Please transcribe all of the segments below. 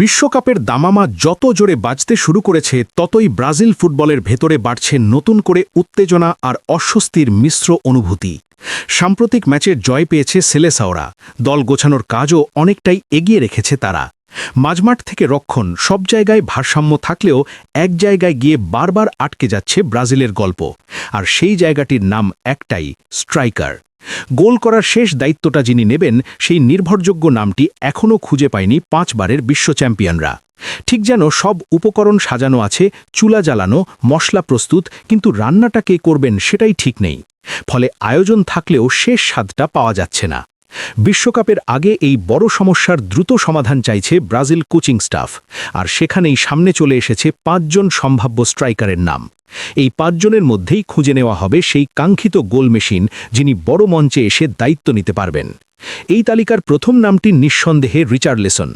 বিশ্বকাপের দামামা যত জোরে বাজতে শুরু করেছে, ততই ব্রাজিল ফুটবলের ভেতরে বাড়ছে নতুন করে উত্তেজনা আর অস্বস্তির মিশ্র অনুভূতি। সাম্প্রতিক ম্যাচের জয় পেয়েছে সেলেসাওরা। দল গোছানোর কাজও অনেকটাই এগিয়ে রেখেছে তারা। মাঝমাঠ থেকে রক্ষণ, সব জায়গায় ভারসাম্য থাকলেও এক জায়গায় গিয়ে বারবার আটকে যাচ্ছে ব্রাজিলের গল্প। আর সেই জায়গাটির নাম একটাই, স্ট্রাইকার। গোল করার শেষ দায়িত্বটা যিনি নেবেন, সেই নির্ভরযোগ্য নামটি এখনও খুঁজে পায়নি পাঁচবারের বিশ্ব চ্যাম্পিয়নরা। ঠিক যেন সব উপকরণ সাজানো আছে, চুলা জ্বালানো, মশলা প্রস্তুত, কিন্তু রান্নাটা কে করবেন সেটাই ঠিক নেই। ফলে আয়োজন থাকলেও শেষ স্বাদটা পাওয়া যাচ্ছে না। বিশ্বকাপের আগে এই বড় সমস্যার দ্রুত সমাধান চাইছে ব্রাজিল কোচিং স্টাফ, আর সেখানেই সামনে চলে এসেছে পাঁচজন সম্ভাব্য স্ট্রাইকারের নাম। এই পাঁচজনের মধ্যেই খুঁজে নেওয়া হবে সেই কাঙ্ক্ষিত গোল মেশিন যিনি বড় মঞ্চে এসে দায়িত্ব নিতে পারবেন। এই তালিকার প্রথম নামটি নিঃসন্দেহে রিচার্ডলেসন।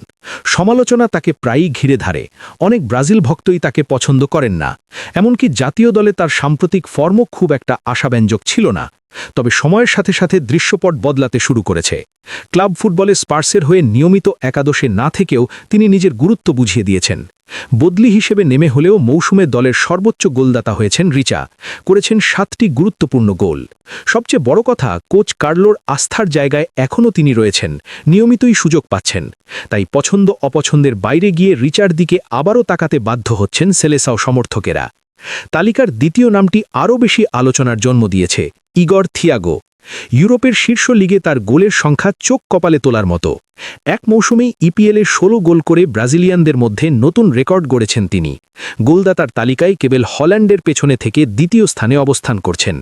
সমালোচনা তাকে প্রায়ই ঘিরে ধারে, অনেক ব্রাজিল ভক্তই তাকে পছন্দ করেন না, এমনকি জাতীয় দলে তার সাম্প্রতিক ফর্ম খুব একটা আশাব্যঞ্জক ছিল না। তবে সময়ের সাথে সাথে দৃশ্যপট বদলাতে শুরু করেছে। ক্লাব ফুটবলে স্পার্সের হয়ে নিয়মিত একাদশে না থেকেও তিনি নিজের গুরুত্ব বুঝিয়ে দিয়েছেন। বদলি হিসেবে নেমে হলেও মৌসুমে দলের সর্বোচ্চ গোলদাতা হয়েছেন রিচা, করেছেন সাতটি গুরুত্বপূর্ণ গোল। সবচেয়ে বড় কথা, কোচ কার্লোর আস্থার জায়গায় এখনও তিনি রয়েছেন, নিয়মিতই সুযোগ পাচ্ছেন। তাই পছন্দ অপছন্দের বাইরে গিয়ে রিচার দিকে আবারও তাকাতে বাধ্য হচ্ছেন সেলেসাও সমর্থকেরা। তালিকার দ্বিতীয় নামটি আরও বেশি আলোচনার জন্ম দিয়েছে, ইগর থিয়াগো। ইউরোপের শীর্ষ লিগে তার গোলের সংখ্যা চোখ কপালে তোলার মতো। এক মৌসুমেই ইপিএলে ষোলো গোল করে ব্রাজিলিয়ানদের মধ্যে নতুন রেকর্ড গড়েছেন তিনি। গোলদাতার তালিকায় কেবল হল্যান্ডের পেছনে থেকে দ্বিতীয় স্থানে অবস্থান করছেন।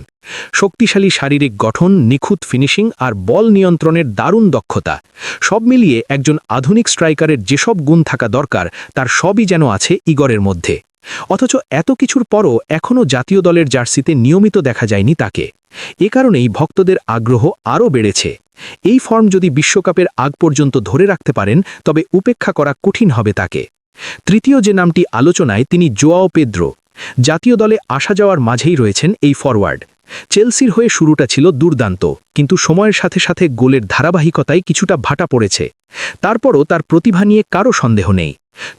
শক্তিশালী শারীরিক গঠন, নিখুঁত ফিনিশিং আর বল নিয়ন্ত্রণের দারুণ দক্ষতা, সব মিলিয়ে একজন আধুনিক স্ট্রাইকারের যেসব গুণ থাকা দরকার, তার সবই যেন আছে ইগরের মধ্যে। অথচ এত কিছুর পরও এখনও জাতীয় দলের জার্সিতে নিয়মিত দেখা যায়নি তাকে। এ কারণেই ভক্তদের আগ্রহ আরও বেড়েছে। এই ফর্ম যদি বিশ্বকাপের আগ পর্যন্ত ধরে রাখতে পারেন, তবে উপেক্ষা করা কঠিন হবে তাকে। তৃতীয় যে নামটি আলোচনায় তিনি জোয়াও পেদ্রো। জাতীয় দলে আসা যাওয়ার মাঝেই রয়েছেন এই ফরওয়ার্ড। চেলসির হয়ে শুরুটা ছিল দুর্দান্ত, কিন্তু সময়ের সাথে সাথে গোলের ধারাবাহিকতায় কিছুটা ভাটা পড়েছে। তারপরও তার প্রতিভা নিয়ে কারও সন্দেহ নেই।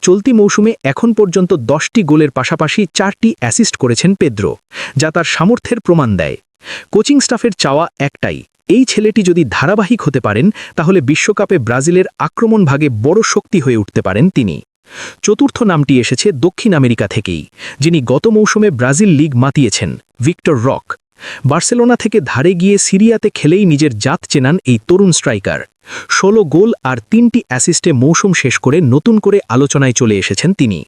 চলতি মৌসুমে এখন পর্যন্ত দশটি গোলের পাশাপাশি চারটি অ্যাসিস্ট করেছেন পেদ্রো, যা তার সামর্থ্যের প্রমাণ দেয়। কোচিং স্টাফের চাওয়া একটাই, এই ছেলেটি যদি ধারাবাহিক হতে পারেন, তাহলে বিশ্বকাপে ব্রাজিলের আক্রমণ ভাগে বড় শক্তি হয়ে উঠতে পারেন তিনি। চতুর্থ নামটি এসেছে দক্ষিণ আমেরিকা থেকেই, যিনি গত মৌসুমে ব্রাজিল লিগ মাতিয়েছেন, ভিক্টর রক। বার্সেলোনা থেকে ধারে গিয়ে সিরিয়াতে খেলেই নিজের জাত চেনান এই তরুণ স্ট্রাইকার। ষোলো গোল আর তিনটি অ্যাসিস্টে মৌসুম শেষ করে নতুন করে আলোচনায় চলে এসেছেন তিনি।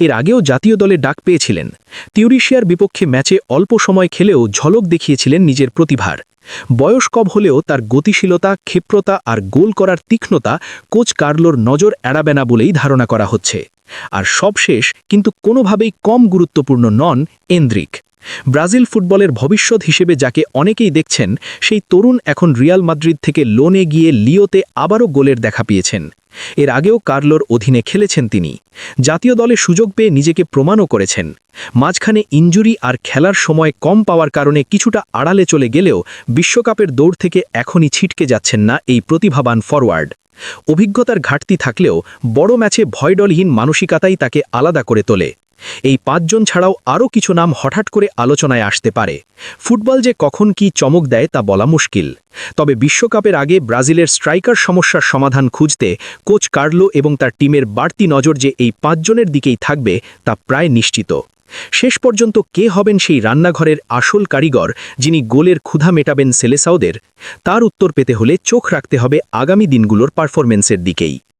এর আগেও জাতীয় দলে ডাক পেয়েছিলেন। তিউরিশিয়ার বিপক্ষে ম্যাচে অল্প সময় খেলেও ঝলক দেখিয়েছিলেন নিজের প্রতিভার। বয়স কম হলেও তার গতিশীলতা, ক্ষিপ্রতা আর গোল করার তীক্ষ্ণতা কোচ কার্লোর নজর এড়াবে না বলেই ধারণা করা হচ্ছে। আর সবশেষ কিন্তু কোনোভাবেই কম গুরুত্বপূর্ণ নন এন্দ্রিক। ব্রাজিল ফুটবলের ভবিষ্যৎ হিসেবে যাকে অনেকেই দেখছেন, সেই তরুণ এখন রিয়াল মাদ্রিদ থেকে লোনে গিয়ে লিওতে আবারও গোলের দেখা পেয়েছেন। এর আগেও কার্লোর অধীনে খেলেছেন তিনি। জাতীয় দলে সুযোগ পেয়ে নিজেকে প্রমাণও করেছেন। মাঝখানে ইঞ্জুরি আর খেলার সময় কম পাওয়ার কারণে কিছুটা আড়ালে চলে গেলেও বিশ্বকাপের দৌড় থেকে এখনই ছিটকে যাচ্ছেন না এই প্রতিভাবান ফরওয়ার্ড অভিজ্ঞতার ঘাটতি থাকলেও বড় ম্যাচে ভয়ডলহীন মানসিকতাই তাকে আলাদা করে তোলে। এই পাঁচজন ছাড়াও আরও কিছু নাম হঠাৎ করে আলোচনায় আসতে পারে। ফুটবল যে কখন কি চমক দেয় তা বলা মুশকিল। তবে বিশ্বকাপের আগে ব্রাজিলের স্ট্রাইকার সমস্যার সমাধান খুঁজতে কোচ কার্লো এবং তার টিমের বাড়তি নজর যে এই পাঁচজনের দিকেই থাকবে তা প্রায় নিশ্চিত। শেষ পর্যন্ত কে হবেন সেই রান্নাঘরের আসল কারিগর যিনি গোলের ক্ষুধা মেটাবেন সেলেসাউদের তার উত্তর পেতে হলে চোখ রাখতে হবে আগামী দিনগুলোর পারফরমেন্সের দিকেই।